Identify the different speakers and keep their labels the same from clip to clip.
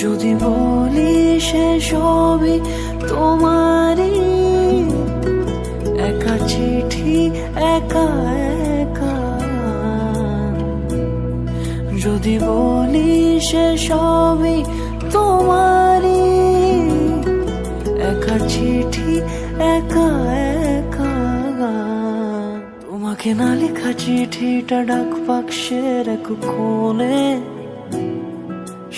Speaker 1: যদি বলি সে সবই তোমারই, একা চিঠি, একা একা। যদি বলি সে সবই তোমারই, একা চিঠি, একা একা। তোমাকে না লেখা চিঠিটা ডাক বাক্সের এক কোণে।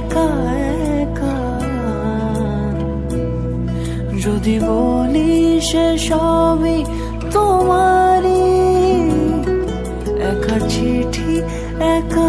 Speaker 1: একা একা। যদি বলি সে সবই তোমারই একা চিঠি একা